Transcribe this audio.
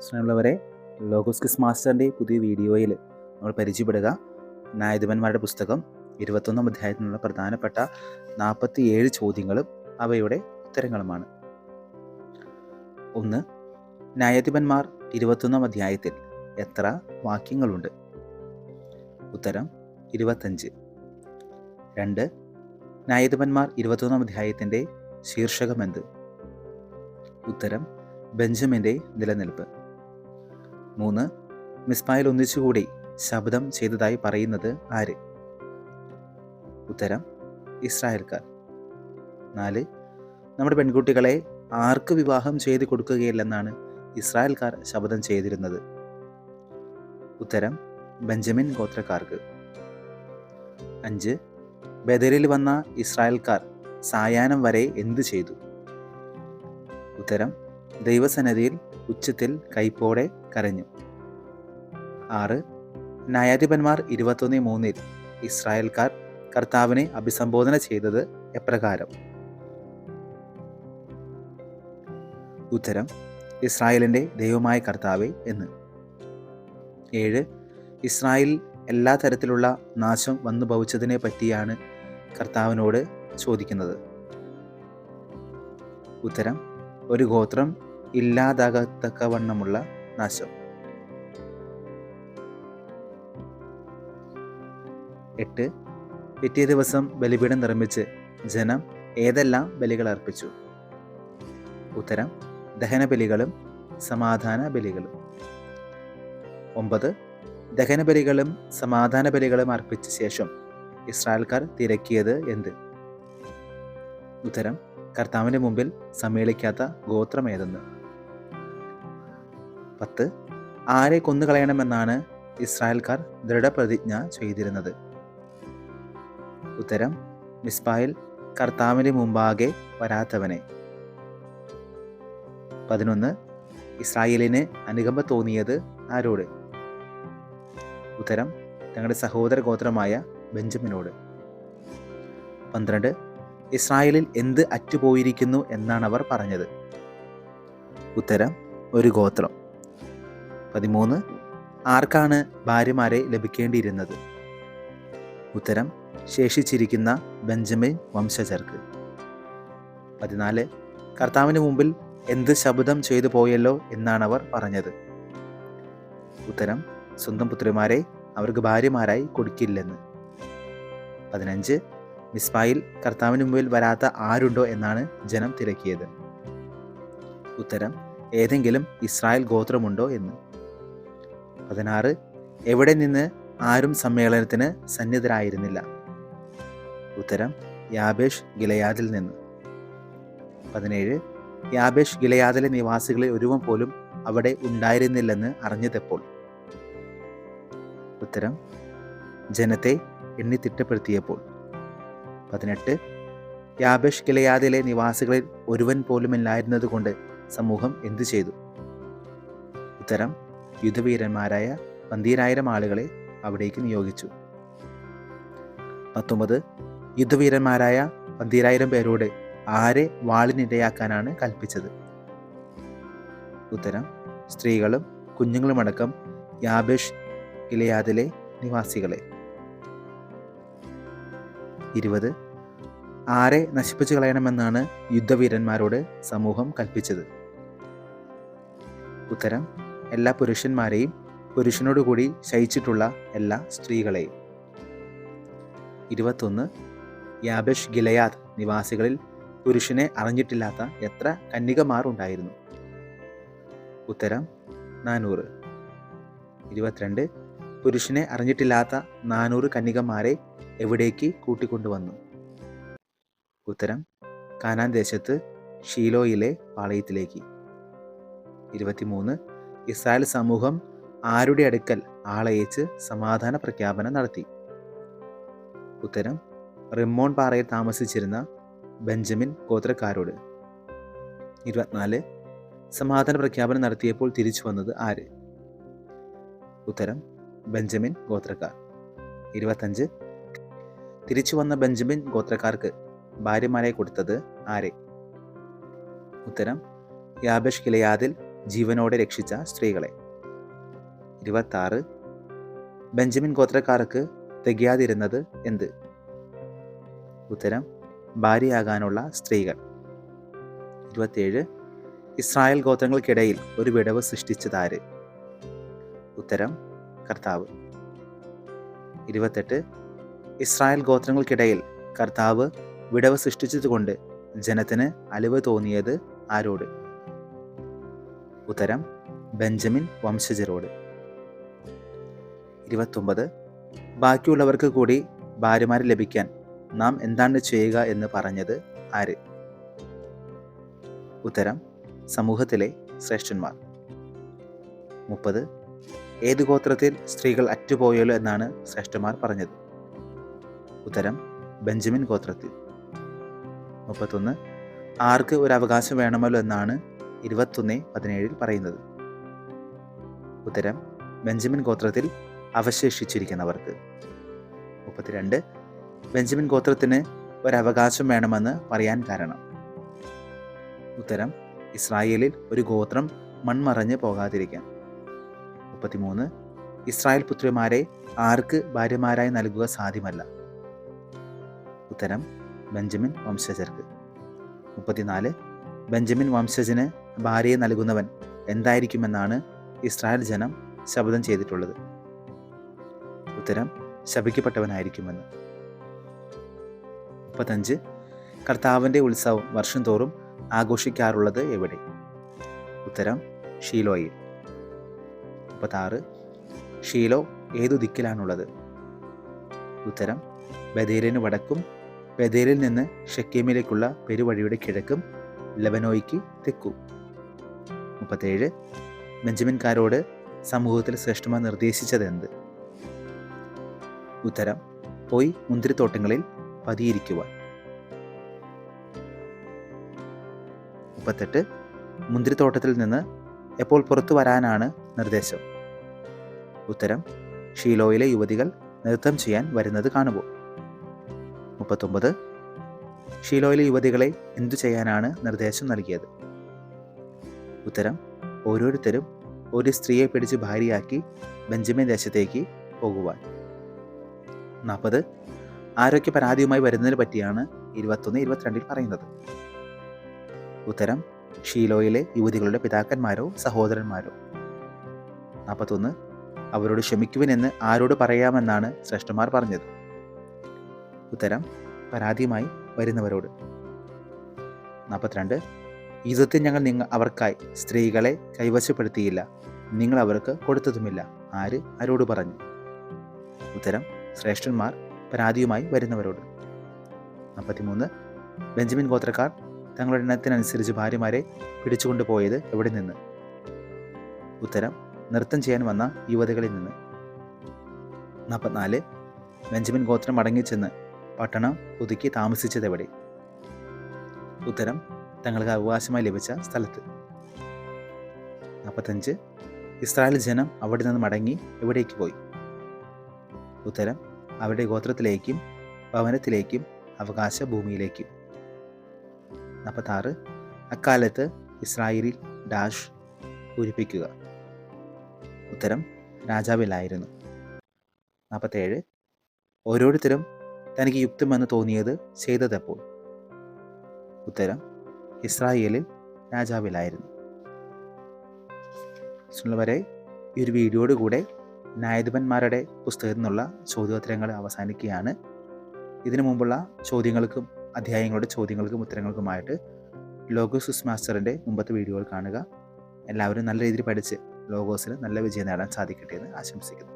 സ്നേഹമുള്ളവരെ ലോഗോസ് ലോഗോസ്കിസ് മാസ്റ്ററിന്റെ പുതിയ വീഡിയോയിൽ നമ്മൾ പരിചയപ്പെടുക. നായധിപന്മാരുടെ പുസ്തകം ഇരുപത്തൊന്നാം അധ്യായത്തിൽ നിന്നുള്ള പ്രധാനപ്പെട്ട നാൽപ്പത്തി ഏഴ് ചോദ്യങ്ങളും അവയുടെ ഉത്തരങ്ങളുമാണ്. ഒന്ന് ന്യായാധിപന്മാർ ഇരുപത്തൊന്നാം അധ്യായത്തിൽ എത്ര വാക്യങ്ങളുണ്ട്? ഉത്തരം ഇരുപത്തഞ്ച്. രണ്ട് ന്യായാധിപന്മാർ ഇരുപത്തൊന്നാം അധ്യായത്തിന്റെ ശീർഷകമെന്ത്? ഉത്തരം ബെഞ്ചമിന്റെ നിലനിൽപ്പ്. മൂന്ന്. മിസ്ബായിൽ ഒന്നിച്ചുകൂടി ശബ്ദം ചെയ്തതായി പറയുന്നത് ആര്? ഉത്തരം ഇസ്രായേൽക്കാർ. നാല്. നമ്മുടെ പെൺകുട്ടികളെ ആർക്ക് വിവാഹം ചെയ്ത് കൊടുക്കുകയില്ലെന്നാണ് ഇസ്രായേൽക്കാർ ശബ്ദം ചെയ്തിരുന്നത്. ഉത്തരം ബെഞ്ചമിൻ ഗോത്രക്കാർക്ക്. അഞ്ച്. ബദറിൽ വന്ന ഇസ്രായേൽക്കാർ സായാഹ്നം വരെ എന്തു ചെയ്തു? ഉത്തരം ദൈവസന്നതിയിൽ ഉച്ചത്തിൽ കൈപ്പോടെ കരഞ്ഞു. ആറ്. ന്യായാധിപന്മാർ ഇരുപത്തൊന്ന് മൂന്നിൽ ഇസ്രായേൽക്കാർ കർത്താവിനെ അഭിസംബോധന ചെയ്തത് എപ്രകാരം? ഉത്തരം ഇസ്രായേലിന്റെ ദൈവമായ കർത്താവെ എന്ന്. ഏഴ്. ഇസ്രായേൽ എല്ലാ തരത്തിലുള്ള നാശം വന്നു ഭവിച്ചതിനെ പറ്റിയാണ് കർത്താവിനോട് ചോദിക്കുന്നത്. ഉത്തരം ഒരു ഗോത്രം ഇല്ലാതാകത്തക്കവണ്ണമുള്ള നാശം. എട്ട്. പിറ്റേ ദിവസം ബലിപീഠം നിർമ്മിച്ച് ജനം ഏതെല്ലാം ബലികൾ അർപ്പിച്ചു? ഉത്തരം ദഹന ബലികളും സമാധാന ബലികളും ഒമ്പത്. ദഹന ബലികളും സമാധാന ബലികളും അർപ്പിച്ച ശേഷം ഇസ്രായേൽക്കാർ തിരക്കിയത് എന്ത്? ഉത്തരം കർത്താവിന്റെ മുമ്പിൽ സമ്മേളിക്കാത്ത ഗോത്രം ഏതെന്ന് പത്ത് ആരെ കൊന്നുകളയണമെന്നാണ് ഇസ്രായേൽക്കാർ ദൃഢപ്രതിജ്ഞ ചെയ്തിരുന്നത്. ഉത്തരം മിസ്ബായിൽ കർത്താവിന് മുമ്പാകെ വരാത്തവനെ. പതിനൊന്ന് ഇസ്രായേലിന് അനുകമ്പ തോന്നിയത് ആരോട്? ഉത്തരം തങ്ങളുടെ സഹോദര ഗോത്രമായ ബെഞ്ചമിനോട്. പന്ത്രണ്ട് ഇസ്രായേലിൽ എന്ത് അറ്റുപോയിരിക്കുന്നു എന്നാണ് അവർ പറഞ്ഞത്. ഉത്തരം ഒരു ഗോത്രം. പതിമൂന്ന്. ആർക്കാണ് ഭാര്യമാരെ ലഭിക്കേണ്ടിയിരുന്നത്? ഉത്തരം ശേഷിച്ചിരിക്കുന്ന ബെഞ്ചമിൻ വംശജർക്ക്. പതിനാല്. കർത്താവിന് മുമ്പിൽ എന്ത് ശബ്ദം ചെയ്തു പോയല്ലോ എന്നാണ് അവർ പറഞ്ഞത്. ഉത്തരം സ്വന്തം പുത്രിമാരെ അവർക്ക് ഭാര്യമാരായി കൊടുക്കില്ലെന്ന്. പതിനഞ്ച്. മിസ്ബായിൽ കർത്താവിന് മുമ്പിൽ വരാത്ത ആരുണ്ടോ എന്നാണ് ജനം തിരക്കിയത്. ഉത്തരം ഏതെങ്കിലും ഇസ്രായേൽ ഗോത്രമുണ്ടോ എന്ന്. പതിനാറ്. എവിടെ നിന്ന് ആരും സമ്മേളനത്തിന് സന്നിധരായിരുന്നില്ല. ഉത്തരം യാബേഷ് ഗിലയാദിൽ നിന്ന്. പതിനേഴ്. യാബേഷ് ഗിലയാദിലെ നിവാസികളിൽ ഒരുവൻ പോലും അവിടെ ഉണ്ടായിരുന്നില്ലെന്ന് അറിഞ്ഞതെപ്പോൾ? ഉത്തരം ജനത്തെ എണ്ണി തിട്ടപ്പെടുത്തിയപ്പോൾ. പതിനെട്ട്. യാബേഷ് ഗിലയാദിലെ നിവാസികളിൽ ഒരുവൻ പോലും ഇല്ലായിരുന്നതുകൊണ്ട് സമൂഹം എന്തു ചെയ്തു? ഉത്തരം യുദ്ധവീരന്മാരായ പന്തീരായിരം ആളുകളെ അവിടേക്ക് നിയോഗിച്ചു. പത്തൊമ്പത് യുദ്ധവീരന്മാരായ പന്തീരായിരം പേരോട് ആരെ വാളിനിരയാക്കാനാണ് കൽപ്പിച്ചത്? ഉത്തരം സ്ത്രീകളും കുഞ്ഞുങ്ങളുമടക്കം യാബേഷ് ഗിലയാദിലെ നിവാസികളെ. ഇരുപത് ആരെ നശിപ്പിച്ചു കളയണമെന്നാണ് യുദ്ധവീരന്മാരോട് സമൂഹം കൽപ്പിച്ചത്? ഉത്തരം എല്ലാ പുരുഷന്മാരെയും പുരുഷനോടുകൂടി ശയിച്ചിട്ടുള്ള എല്ലാ സ്ത്രീകളെയും. ഇരുപത്തൊന്ന് യാബഷ് ഗിലയാദ് നിവാസികളിൽ പുരുഷനെ അറിഞ്ഞിട്ടില്ലാത്ത എത്ര കന്യകമാർ ഉണ്ടായിരുന്നു? ഉത്തരം നാനൂറ്. ഇരുപത്തിരണ്ട് പുരുഷനെ അറിഞ്ഞിട്ടില്ലാത്ത നാനൂറ് കന്യകമാരെ എവിടേക്ക് കൂട്ടിക്കൊണ്ടുവന്നു? ഉത്തരം കാനാൻ ദേശത്ത് ഷീലോയിലെ പാളയത്തിലേക്ക്. ഇരുപത്തിമൂന്ന് ഇസ്രായേൽ സമൂഹം ആരുടെ അടുക്കൽ ആളയച്ച് സമാധാന പ്രഖ്യാപനം നടത്തി? ഉത്തരം റിമ്മോൺ പാറയിൽ താമസിച്ചിരുന്ന ബെഞ്ചമിൻ ഗോത്രക്കാരോട്. ഇരുപത്തിനാല് സമാധാന പ്രഖ്യാപനം നടത്തിയപ്പോൾ തിരിച്ചു വന്നത് ആര്? ഉത്തരം ബെഞ്ചമിൻ ഗോത്രക്കാർ. ഇരുപത്തഞ്ച് തിരിച്ചു വന്ന ബെഞ്ചമിൻ ഗോത്രക്കാർക്ക് ഭാര്യമാരെ കൊടുത്തത് ആരെ? ഉത്തരം യാബേഷ് കിലയാദിൽ ജീവനോടെ രക്ഷിച്ച സ്ത്രീകളെ. ഇരുപത്താറ്. ബെഞ്ചമിൻ ഗോത്രക്കാർക്ക് തികയാതിരുന്നത് എന്ത്? ഉത്തരം ഭാര്യയാകാനുള്ള സ്ത്രീകൾ. ഇരുപത്തിയേഴ് ഇസ്രായേൽ ഗോത്രങ്ങൾക്കിടയിൽ ഒരു വിടവ് സൃഷ്ടിച്ചതാര്? ഉത്തരം കർത്താവ്. ഇരുപത്തെട്ട്. ഇസ്രായേൽ ഗോത്രങ്ങൾക്കിടയിൽ കർത്താവ് വിടവ് സൃഷ്ടിച്ചതുകൊണ്ട് ജനത്തിന് അലിവ് തോന്നിയത് ആരോട്? ഉത്തരം ബെഞ്ചമിൻ വംശജരോട്. ഇരുപത്തൊമ്പത് ബാക്കിയുള്ളവർക്ക് കൂടി ഭാര്യമാരെ ലഭിക്കാൻ നാം എന്താണ് ചെയ്യുക എന്ന് പറഞ്ഞത് ആര്? ഉത്തരം സമൂഹത്തിലെ ശ്രേഷ്ഠന്മാർ. മുപ്പത് ഏത് ഗോത്രത്തിൽ സ്ത്രീകൾ അറ്റുപോയല്ലോ എന്നാണ് ശ്രേഷ്ഠന്മാർ പറഞ്ഞത്? ഉത്തരം ബെഞ്ചമിൻ ഗോത്രത്തിൽ. മുപ്പത്തൊന്ന് ആർക്ക് ഒരു അവകാശം വേണമല്ലോ എന്നാണ് ഇരുപത്തൊന്ന് പതിനേഴിൽ പറയുന്നത്. ഉത്തരം ബെഞ്ചമിൻ ഗോത്രത്തിൽ അവശേഷിച്ചിരിക്കുന്നവർക്ക്. മുപ്പത്തിരണ്ട് ബെഞ്ചമിൻ ഗോത്രത്തിന് ഒരവകാശം വേണമെന്ന് പറയാൻ കാരണം. ഉത്തരം ഇസ്രായേലിൽ ഒരു ഗോത്രം മൺമറഞ്ഞ് പോകാതിരിക്കാൻ. മുപ്പത്തിമൂന്ന് ഇസ്രായേൽ പുത്രിമാരെ ആർക്ക് ഭാര്യമാരായി നൽകുക സാധ്യമല്ല. ഉത്തരം ബെഞ്ചമിൻ വംശജർക്ക്. മുപ്പത്തിനാല് ബെഞ്ചമിൻ വംശജന് ഭാര്യയെ നൽകുന്നവൻ എന്തായിരിക്കുമെന്നാണ് ഇസ്രായേൽ ജനം ശപഥം ചെയ്തിട്ടുള്ളത്. ഉത്തരം ശപിക്കപ്പെട്ടവനായിരിക്കുമെന്ന്. മുപ്പത്തഞ്ച് കർത്താവിന്റെ ഉത്സവം വർഷം തോറും ആഘോഷിക്കാറുള്ളത് എവിടെ? ഉത്തരം ഷീലോയിൽ. മുപ്പത്താറ് ഷീലോ ഏതു ദിക്കിലാണുള്ളത്? ഉത്തരം ബദേലിന് വടക്കും ബദേലിൽ നിന്ന് ഷക്കീമിലേക്കുള്ള പെരുവഴിയുടെ കിഴക്കും ലബനോയ്ക്ക് തെക്കു. മുപ്പത്തേഴ് ബെഞ്ചമിൻകാരോട് സമൂഹത്തിൽ ശ്രേഷ്ഠമ നിർദ്ദേശിച്ചത് എന്ത് ഉത്തരം പോയി മുന്തിരിത്തോട്ടങ്ങളിൽ പതിയിരിക്കുവാൻ. മുപ്പത്തെട്ട് മുന്തിരിത്തോട്ടത്തിൽ നിന്ന് എപ്പോൾ പുറത്തു വരാനാണ് നിർദ്ദേശം? ഉത്തരം ഷീലോയിലെ യുവതികൾ നൃത്തം ചെയ്യാൻ വരുന്നത് കാണുമ്പോൾ. മുപ്പത്തൊമ്പത് ഷീലോയിലെ യുവതികളെ എന്തു ചെയ്യാനാണ് നിർദ്ദേശം നൽകിയത്? ഉത്തരം ഓരോരുത്തരും ഒരു സ്ത്രീയെ പിടിച്ച് ഭാര്യയാക്കി ബെഞ്ചമിൻ ദേശത്തേക്ക് പോകുവാൻ. നാൽപ്പത് ആരോഗ്യ പരാതിയുമായി വരുന്നതിനെ പറ്റിയാണ് ഇരുപത്തൊന്ന് ഇരുപത്തിരണ്ടിൽ പറയുന്നത്. ഉത്തരം ഷീലോയിലെ യുവതികളുടെ പിതാക്കന്മാരോ സഹോദരന്മാരോ. നാൽപ്പത്തൊന്ന് അവരോട് ക്ഷമിക്കുവിനെന്ന് ആരോട് പറയാമെന്നാണ് ശ്രേഷ്ഠന്മാർ പറഞ്ഞത്. ഉത്തരം പരാതിയുമായി വരുന്നവരോട്. നാൽപ്പത്തിരണ്ട് യുദ്ധത്തിൽ ഞങ്ങൾ നിങ്ങൾ അവർക്കായി സ്ത്രീകളെ കൈവശപ്പെടുത്തിയില്ല. നിങ്ങൾ അവർക്ക് കൊടുത്തതുമില്ല. ആര്? ആരോട് പറഞ്ഞു? ഉത്തരം ശ്രേഷ്ഠന്മാർ പരാതിയുമായി വരുന്നവരോട്. നാൽപ്പത്തിമൂന്ന് ബെഞ്ചമിൻ ഗോത്രക്കാർ തങ്ങളുടെ എണ്ണത്തിനനുസരിച്ച് ഭാര്യമാരെ പിടിച്ചുകൊണ്ടുപോയത് എവിടെ നിന്ന്? ഉത്തരം നൃത്തം ചെയ്യാൻ വന്ന യുവതികളിൽ നിന്ന്. നാൽപ്പത്തിനാല് ബെഞ്ചമിൻ ഗോത്രം മടങ്ങിച്ചെന്ന് പട്ടണം പുതുക്കി താമസിച്ചത് എവിടെ ഉത്തരം തങ്ങൾക്ക് അവകാശമായി ലഭിച്ച സ്ഥലത്ത്. നാൽപ്പത്തഞ്ച് ഇസ്രായേൽ ജനം അവിടെ നിന്ന് മടങ്ങി എവിടേക്ക് പോയി? ഉത്തരം അവരുടെ ഗോത്രത്തിലേക്കും ഭവനത്തിലേക്കും അവകാശ ഭൂമിയിലേക്കും. നാൽപ്പത്താറ് അക്കാലത്ത് ഇസ്രായേലിൽ ഡാഷ് പൂരിപ്പിക്കുക. ഉത്തരം രാജാവിലായിരുന്നു. നാൽപ്പത്തേഴ് ഓരോരുത്തരും തനിക്ക് യുക്തമെന്ന് തോന്നിയത് ചെയ്തതെപ്പോൾ ഉത്തരം ഇസ്രായേലിൽ രാജാവിലായിരുന്നു. വരെ ഈ ഒരു വീഡിയോയുടെ കൂടെ ന്യായാധിപന്മാരുടെ പുസ്തകത്തിൽ നിന്നുള്ള ചോദ്യോത്തരങ്ങൾ അവസാനിക്കുകയാണ്. ഇതിനു മുമ്പുള്ള ചോദ്യങ്ങൾക്കും അധ്യായങ്ങളുടെ ചോദ്യങ്ങൾക്കും ഉത്തരങ്ങൾക്കുമായിട്ട് ലോഗോസ് മാസ്റ്ററിന്റെ മുമ്പത്തെ വീഡിയോകൾ കാണുക. എല്ലാവരും നല്ല രീതിയിൽ പഠിച്ച് ലോഗോസിന് നല്ല വിജയം നേടാൻ സാധിക്കട്ടെ എന്ന് ആശംസിക്കുന്നു.